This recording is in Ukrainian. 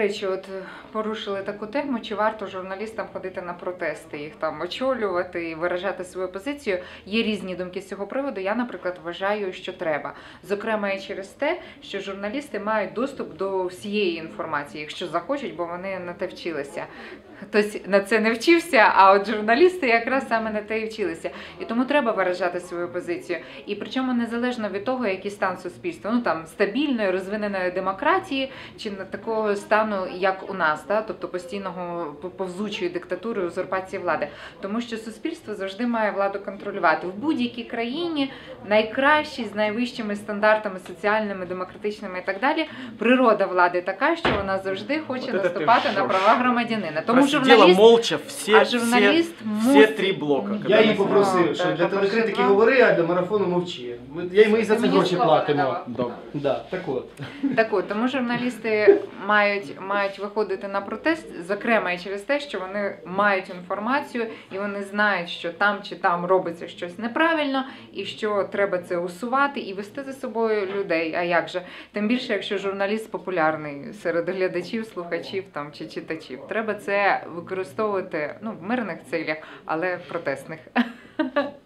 Речі, от е, порушили таку тему, чи варто журналістам ходити на протести, їх там очолювати і виражати свою позицію. Є різні думки з цього приводу. Я, наприклад, вважаю, що треба. Зокрема, і через те, що журналісти мають доступ до всієї інформації, якщо захочуть, бо вони на те вчилися. Хтось на це не вчився, а от журналісти якраз саме на те і вчилися. І тому треба виражати свою позицію. І причому незалежно від того, який стан суспільства, ну там стабільної, розвиненої демократії чи на такого стану, як у нас, да? тобто постійного повзучої диктатури, узурпації влади. Тому що суспільство завжди має владу контролювати в будь-якій країні найкращі з найвищими стандартами соціальними, демократичними і так далі. Природа влади така, що вона завжди хоче От це ти наступати на права громадянина. Тому журналіст, молча все, а журналіст все, мусить- все три блока. Я її попросив, що так, для телекритики говори, а для марафону мовчи. Ми- Я ми і за це гроші платимо. Да, так от. Так от, тому журналісти мають, мають виходити на протест, зокрема і через те, що вони мають інформацію і вони знають, що там чи там робиться щось неправильно, і що треба це усувати і вести за собою людей. А як же? Тим більше, якщо журналіст популярний серед глядачів, слухачів там чи читачів, треба це використовувати ну в мирних цілях, але в протестних.